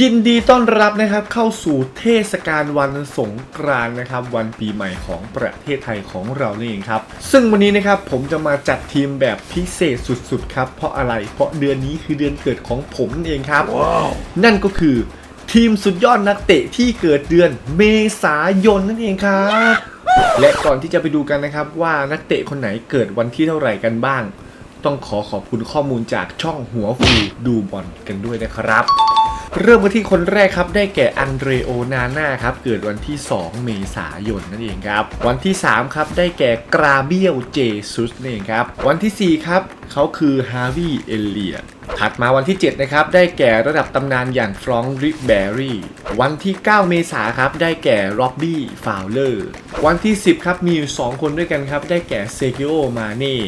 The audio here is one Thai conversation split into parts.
ยินดีต้อนรับนะครับเข้าสู่เทศกาลวันสงกรานต์นะครับ วันปีใหม่ของประเทศไทยของเรานี่เองครับ ซึ่งวันนี้นะครับผมจะมาจัดทีมแบบพิเศษสุดๆครับ เพราะอะไรเพราะเดือนนี้คือเดือนเกิดของผมนั่นเองครับนั่นก็คือทีมสุดยอดนักเตะที่เกิดเดือนเมษายนนั่นเองครับ และก่อนที่จะไปดูกันนะครับว่านักเตะคนไหนเกิดวันที่เท่าไหร่กันบ้าง ต้องขอขอบคุณข้อมูลจากช่องหัวฟูดูบอลกันด้วยนะครับ เริ่มกันที่คนแรกครับ ได้แก่อันเดรโอนาน่าครับ เกิดวันที่ 2 เมษายนนั่นเองครับ วันที่ 3 ครับ ได้แก่กราเบียลเจซุสนั่นเองครับ วันที่ 4 ครับ เขาคือฮาร์วิเอเลียถัดมาวันที่ 7 นะครับ ได้แก่ระดับตำนานอย่างฟรองริกแบรี่วันที่ 9 เมษาครับ ได้แก่ร็อบบี้ฟาวเลอร์วันที่ 10 ครับ มีอยู่ 2 คนด้วยกันครับ ได้แก่เซกิโอมาเน่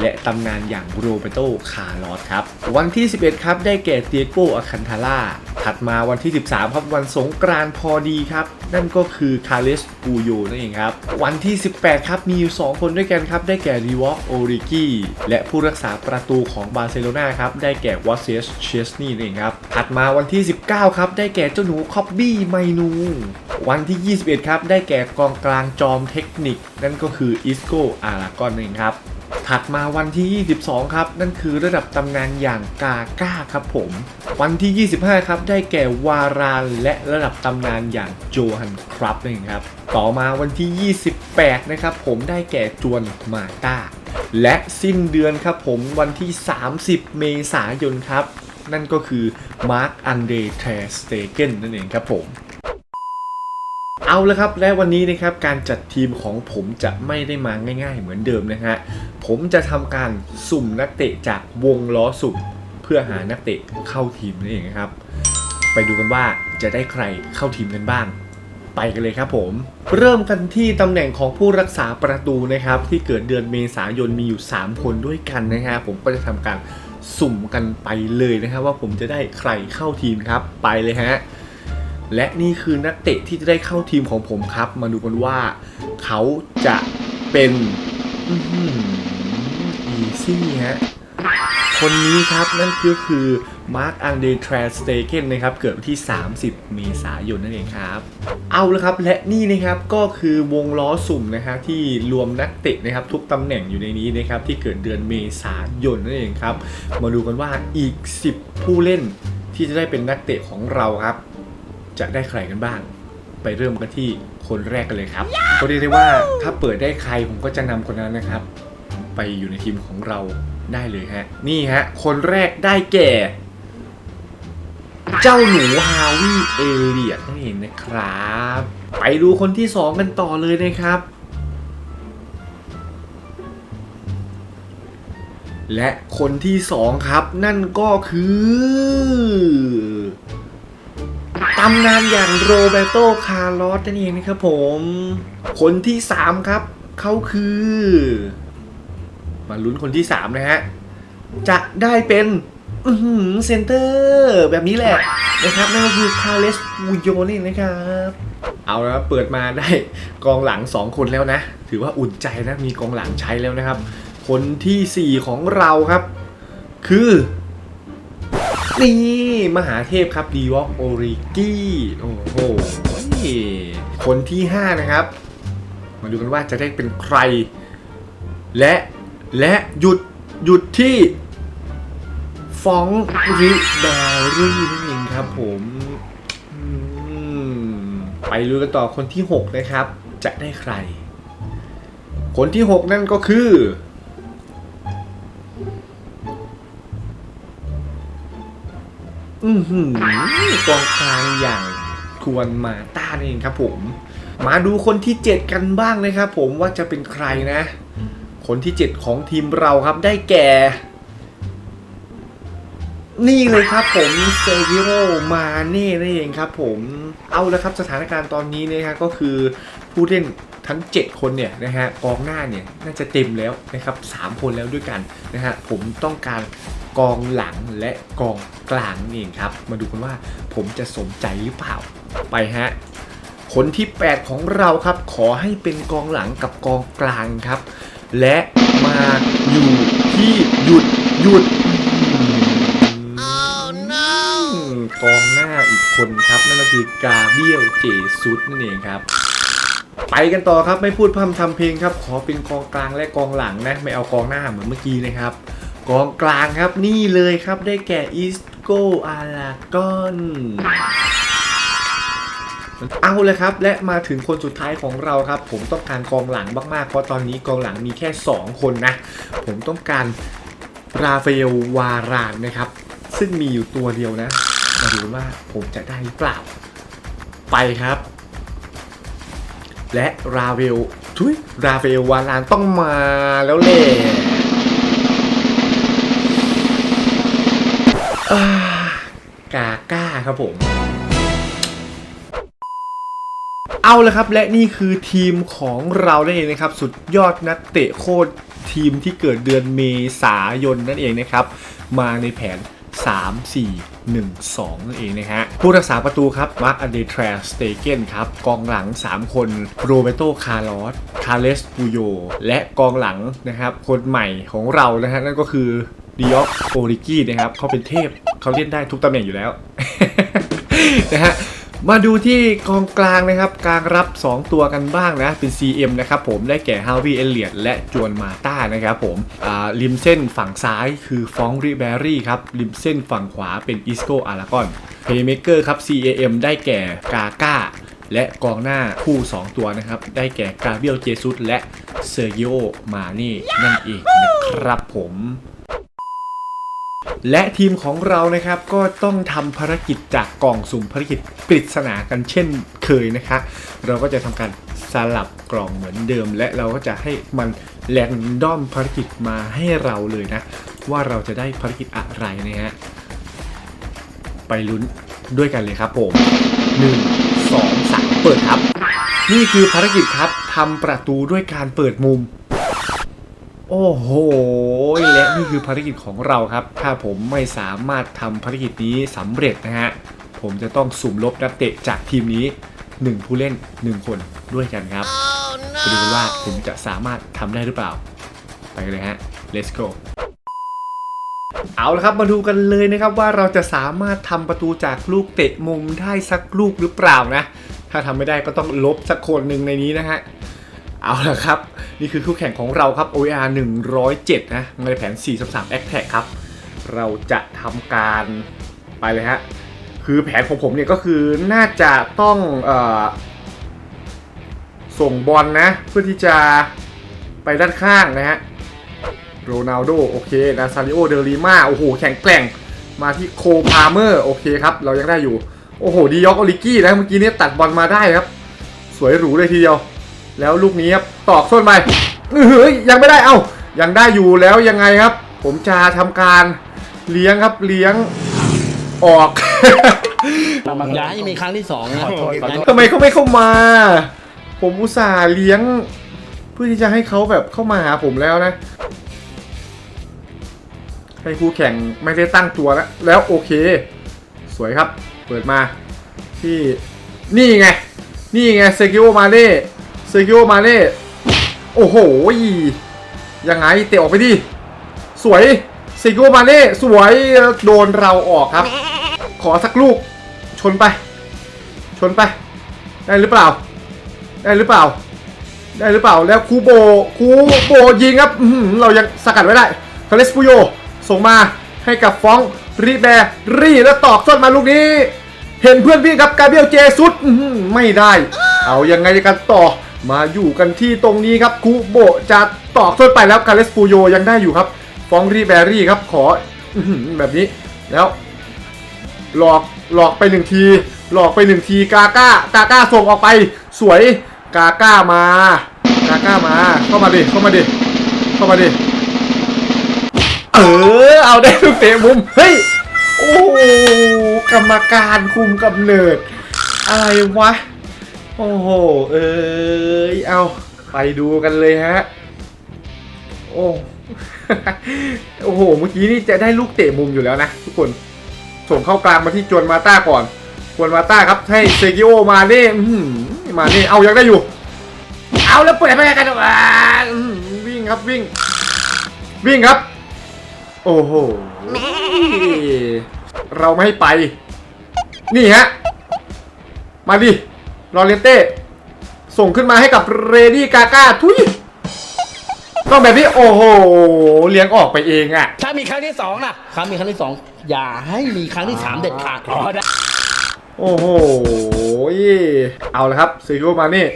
และตำนานอย่างโรเบโตคาร์ลอสครับ วันที่ 11 ครับ ได้แก่เตียโกอาคันทาร่าถัดมาวันที่ 13 ครับ วันสงกรานพอดีครับ นั่นก็คือคาเลสปูโยนั่นเองครับ วันที่ 18 ครับ มีอยู่ 2 คนด้วยกันครับ ได้แก่รีวอลโอริกีและผู้รักษาประตูของบาร์เซโลนาครับ ได้แก่วอสเซสเชสนี่นั่นเองครับ ถัดมาวันที่ 19 ครับ ได้แก่เจ้าหนูคอบบี้ไมนู วันที่ 21 ครับ ได้แก่กองกลางจอมเทคนิค นั่นก็คืออิสโกอารากอนนั่นเองครับ ถัดมาวันที่ 22 ครับ นั่นคือระดับตำนานอย่างกาก้าครับผม วันที่ 25 ครับ ได้แก่วารานและระดับตำนานอย่างโจฮันครับนั่นเองครับ ต่อมาวันที่ 28 นะครับ ผมได้แก่จวนมาตาและสิ้นเดือนครับผมวันที่ 30 เมษายนครับ นั่นก็คือมาร์คอันเดรเทสเตเกนนั่นเองครับผม เอาละครับ และวันนี้นะครับการจัดทีมของผมจะไม่ได้มาง่าย ๆ เหมือนเดิมนะฮะผมจะทำการสุ่มนักเตะจากวงล้อสุ่มเพื่อหานักเตะเข้าทีมนั่นเองครับ ไปดูกันว่าจะได้ใครเข้าทีมกันบ้าง ไปกันเลยครับผม เริ่มกันที่ตำแหน่งของผู้รักษาประตูนะครับ ที่เกิดเดือนเมษายนมีอยู่ 3 คนด้วยกันนะฮะผมก็จะทำการสุ่มกันไปเลยนะครับว่าผมจะได้ใครเข้าทีมครับ ไปเลยฮะ และนี่คือนักเตะที่จะได้เข้าทีมของผมครับ มาดูกันว่าเขาจะเป็นอีซี่ฮะคนนี้ครับนั่นก็คือมาร์คอังเดรทรสเตเกนนะครับเกิดที่ 30 เมษายนนั่นเองครับ เอาละครับและนี่นะครับก็คือวงล้อสุ่มนะฮะที่รวมนักเตะนะครับทุกตำแหน่งอยู่ในนี้นะครับที่เกิดเดือนเมษายนนั่นเองครับ มาดูกันว่าอีก 10 ผู้เล่นที่จะได้เป็นนักเตะของเราครับ จะได้ใครกันบ้าง ไปเริ่มกันที่คนแรกกันเลยครับก็เรียกได้ว่าถ้าเปิดได้ใครผมก็จะนำคนนั้นนะครับ ไปอยู่ในทีมของเราได้เลยฮะ นี่ฮะ คนแรกได้แก่ เจ้าหนูฮาวิเอเลียตนั่นเองนะครับ ไปดูคนที่สองกันต่อเลยนะครับ และคนที่สองครับนั่นก็คือ ตำนานอย่างโรเบโตคาร์ลอสนั่นเองนะครับผมคนที่ 3 ครับ เขาคือ มาลุ้นคนที่ 3 นะฮะ จะได้เป็นเซนเตอร์แบบนี้แหละนะครับนั่นก็คือคาเลสปูโยนี่นะครับ เอาแล้วเปิดมาได้กองหลัง 2 คนแล้วนะ ถือว่าอุ่นใจนะมีกองหลังใช้แล้วนะครับ คนทีสี่4 ของเราครับ คือ นี่มหาเทพครับดีวอ k โอริกี้โอ้โหคนที่ 5 นะครับ มาดูกันว่าจะได้เป็นใคร และและหยุดหยุดที่ฟองริแบรี่นั่นเองครับผมอืมไปดูกันต่อคนที่ 6 นะครับ จะได้ใคร คนที่ 6 นั่นก็คือ อือหือกองกลางอย่างควรมาต้านั่นเองครับผม มาดูคนที่ 7 กันบ้างนะครับผมว่าจะเป็นใครนะ คนที่ 7 ของทีมเราครับได้แก่ นี่เลยครับผมเซกิโรมาเน่นั่นเองครับผมเอาละครับสถานการณ์ตอนนี้นะครับก็คือผู้เล่นทั้ง 7 คนเนี่ยนะฮะกองหน้าเนี่ยน่าจะเต็มแล้วนะครับ3คนแล้วด้วยกันนะฮะผมต้องการ กองหลังและกองกลางนี่เองครับ มาดูกันว่าผมจะสมใจหรือเปล่า ไปฮะคนที่ 8 ของเราครับ ขอให้เป็นกองหลังกับกองกลางครับ และมาอยู่ที่หยุดหยุดกองหน้าอีกคนครับ นั่นก็คือกาเบียลเจซุสนั่นเองครับไปกันต่อครับไม่พูดพร่ำทำเพลงครับ ขอเป็นกองกลางและกองหลังนะ ไม่เอากองหน้าเหมือนเมื่อกี้นะครับ กองกลางครับนี่เลยครับได้แก่อิสโกอาลากอนเอาเลยครับ และมาถึงคนสุดท้ายของเราครับ ผมต้องการกองหลังมากๆ เพราะตอนนี้กองหลังมีแค่ 2 คนนะ ผมต้องการราฟาเอลวารานนะครับ ซึ่งมีอยู่ตัวเดียวนะ มาดูว่าผมจะได้หรือเปล่า ไปครับ และราเวลทุยราเวลวารานต้องมาแล้วแหละ กาก้าครับผม เอาละครับและนี่คือทีมของเรานั่นเองนะครับ สุดยอดนักเตะโคตรทีมที่เกิดเดือนเมษายนนั่นเองนะครับ มาในแผน 3 4 1 2 นั่นเองนะฮะ ผู้รักษาประตูครับ มาร์คอันเดทรสเตเกนครับ กองหลัง 3 คน โรเบโต คาร์ลอส คาเลส ปูโย และกองหลังนะครับ คนใหม่ของเรานะฮะ นั่นก็คือ ดิออกโอริกี้นะครับเขาเป็นเทพเขาเล่นได้ทุกตำแหน่งอยู่แล้วนะฮะมาดูที่กองกลางนะครับกลางรับ 2 ตัวกันบ้างนะ เป็น CM นะครับผมได้แก่ฮาวิเอเลียดและจวนมาต้านะครับผมริมเส้นฝั่งซ้ายคือฟองริเบรี่ครับริมเส้นฝั่งขวาเป็นอิสโกอารากอนเพย์เมเกอร์ครับ CAM ได้แก่กาก้าและกองหน้าคู่ 2 ตัวนะครับ ได้แก่กาเบียลเจซุสและเซอร์กิโอมานี่นั่นเองนะครับผม และทีมของเรานะครับก็ต้องทำภารกิจจากกล่องสุ่มภารกิจปริศนากันเช่นเคยนะคะ เราก็จะทำการสลับกล่องเหมือนเดิม และเราก็จะให้มันแรนดอมภารกิจมาให้เราเลยนะ ว่าเราจะได้ภารกิจอะไรนะฮะไปลุ้นด้วยกันเลยครับผม1 2 3 เปิดครับ นี่คือภารกิจครับทำประตูด้วยการเปิดมุม โอ้โห และนี่คือภารกิจของเราครับ ถ้าผมไม่สามารถทำภารกิจนี้สำเร็จนะฮะ ผมจะต้องสุ่มลบนักเตะจากทีมนี้ 1 ผู้เล่น 1 คนด้วยกันครับไปดูกันว่าผมจะสามารถทำได้หรือเปล่า ไปกันเลยฮะ let's go เอาละครับมาดูกันเลยนะครับว่าเราจะสามารถทำประตูจากลูกเตะมุมได้สักลูกหรือเปล่านะ ถ้าทำไม่ได้ก็ต้องลบสักคนหนึ่งในนี้นะฮะ เอาละครับ นี่คือคู่แข่งของเราครับ OER 107 นะในแผน4 3 3 a c t a c ครับ เราจะทำการไปเลยฮะ คือแผนของผมเนี่ยก็คือน่าจะต้องออส่งบอลนะ เพื่อที่จะไปด้านข้างนะฮะ โรนัลโด โอเค นาซาริโอ เดลีมาโอ้โห แข็งแกร่ง มาที่โคพาเมอร์ โอเคครับ เรายังได้อยู่ โอ้โห ดียอกอลิกี้นะ เมื่อกี้เนี่ยตัดบอลมาได้ครับ สวยหรูเลยทีเดียว แล้วลูกนี้ครับตอกส้นไปเฮ้ยยังไม่ได้เอ้ายังได้อยู่แล้วยังไงครับ ผมจะทำการเลี้ยงครับเลี้ยงออกย้ายมีครั้งที่สองนะทำไมเขาไม่เข้ามา ผมอุตส่าห์เลี้ยง เพื่อที่จะให้เขาแบบเข้ามาหาผมแล้วนะ ให้คู่แข่งไม่ได้ตั้งตัวแล้วแล้วโอเค สวยครับ เปิดมาที่นี่ไง นี่ไงเซกิโอมาเล่ เซกิโอมาเล่โอ้โหยังไงเตะออกไปดิ สวยเซกิโอมาเล่สวยโดนเราออกครับ ขอสักลูก ชนไป ชนไป ได้หรือเปล่า ได้หรือเปล่า ได้หรือเปล่าแล้วคูโบคูโบยิงครับอื้อหือเรายังสกัดไว้ได้คาเลสปูโยส่งมาให้กับฟองรีแบรี่แล้วตอกส้นมาลูกนี้ เห็นเพื่อนพี่ครับกาเบียลเจซุดอื้อหือไม่ได้ เอายังไงกันต่อ มาอยู่กันที่ตรงนี้ครับคูโบจะตอกส้นไปแล้วคาเลสปูโยยังได้อยู่ครับ ฟองรีแบรี่ครับขอแบบนี้แล้ว หลอกหลอกไปหนึ่งที หลอกไปหนึ่งทีกาก้ากาก้าส่งออกไป สวยกาก้ามากาก้ามาเข้ามาดิเข้ามาดิเข้ามาดิเออเอาได้ลูกเตะมุมเฮ้ยโอ้กรรมการคุมกำเนิดอะไรวะ โอ้โห เอ้ย เอาไปดูกันเลยฮะ โอ้ โอ้โห เมื่อกี้นี่จะได้ลูกเตะมุมอยู่แล้วนะทุกคน ส่งเข้ากลางมาที่จวนมาต้าก่อนจวนมาต้าครับ ให้เซกิโอมาเน่อื้อหือมาเน่ เอายังได้อยู่ เอาแล้วเปิดไปกันอ่าอื้อหือวิ่งครับวิ่ง วิ่งครับ โอ้โห เราไม่ให้ไป นี่ฮะ มาดิ ลอเรนเต้ ส่งขึ้นมาให้กับเรดี้กาก้าทุยต้องแบบนี้โอ้โหเลี้ยงออกไปเองอะถ้ามีครั้งที่สองนะครั้งมีครั้งที่สองอย่าให้มีครั้งที่สามเด็ดขาดอ๋อได้โอ้โห เอาละครับซีโร่มานี่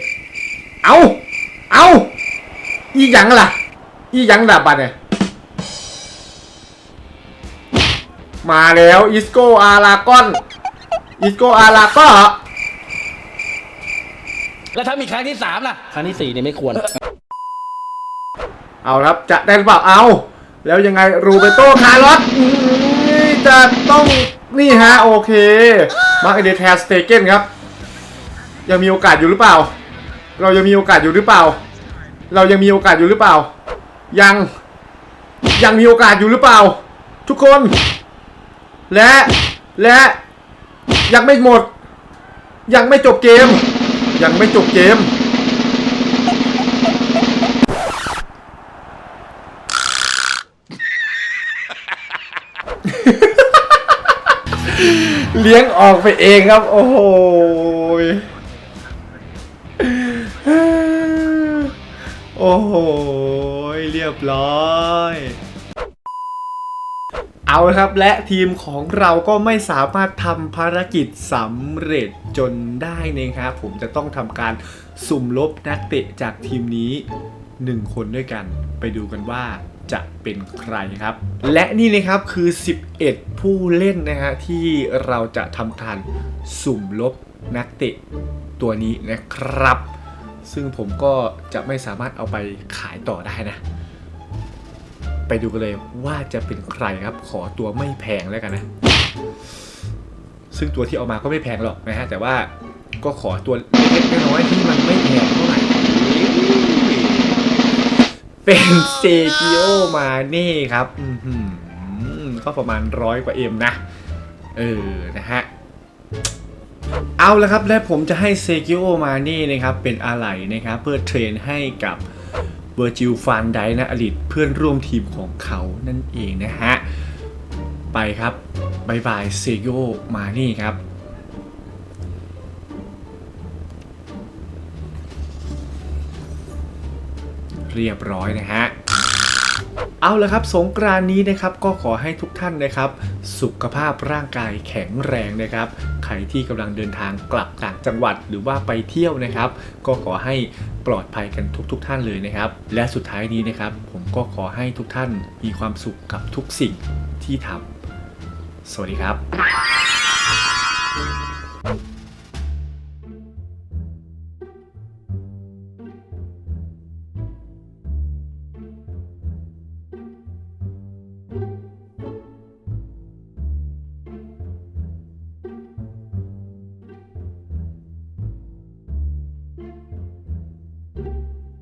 เอาเอาอีหยังล่ะ อีหยังดับบัตเนี่ย มาแล้ว อิสโกอาลากอน อิสโกอาลาก็ แล้วถ้ามีครั้งที่สามล่ะ ครั้งที่สี่เนี่ยไม่ควร เอาละครับจะได้หรือเปล่าเอา แล้วยังไงรูเบโตคาร์ลอสอืมจะต้องนี่ฮะโอเค มาร์คเอเดแทสเตเกนครับ ยังมีโอกาสอยู่หรือเปล่า เรายังมีโอกาสอยู่หรือเปล่า เรายังมีโอกาสอยู่หรือเปล่า ยังยังมีโอกาสอยู่หรือเปล่า ทุกคน และและยังไม่หมด ยังไม่จบเกม ยังไม่จบเกม เลี้ยงออกไปเองครับ โอ้โหโอ้โห เรียบร้อย เอาละครับ และทีมของเราก็ไม่สามารถทำภารกิจสำเร็จจนได้นะครับผมจะต้องทำการสุ่มลบนักเตะจากทีมนี้ 1 คนด้วยกัน ไปดูกันว่าจะเป็นใครครับ และนี่นะครับคือ 11 ผู้เล่นนะฮะที่เราจะทำการสุ่มลบนักเตะตัวนี้นะครับ ซึ่งผมก็จะไม่สามารถเอาไปขายต่อได้นะ ไปดูกันเลยว่าจะเป็นใครครับ ขอตัวไม่แพงแล้วกันนะ ซึ่งตัวที่เอามาก็ไม่แพงหรอกนะฮะ แต่ว่าก็ขอตัวเล็กๆน้อยๆที่มันไม่แพงเท่าไหร่เป็นเซกิโอมาเน่ครับอืก็ประมาณร้อยกว่าเอ็มนะ เออ นะฮะ เอาละครับและผมจะให้เซกิโอมาเน่นะครับ เป็นอะไรนะครับ เพื่อเทรนให้กับ เวอร์จิลฟานไดนะอดีตเพื่อนร่วมทีมของเขานั่นเองนะฮะ ไปครับบายบายเซโอมาเน่ครับ เรียบร้อยนะฮะเอาละครับสงกรานนี้นะครับก็ขอให้ทุกท่านนะครับ สุขภาพร่างกายแข็งแรงนะครับ ใครที่กำลังเดินทางกลับต่างจังหวัดหรือว่าไปเที่ยวนะครับ ก็ขอให้ปลอดภัยกันทุกๆทท่านเลยนะครับ และสุดท้ายนี้นะครับ ผมก็ขอให้ทุกท่านมีความสุขกับทุกสิ่งที่ทำสวัสดีครับ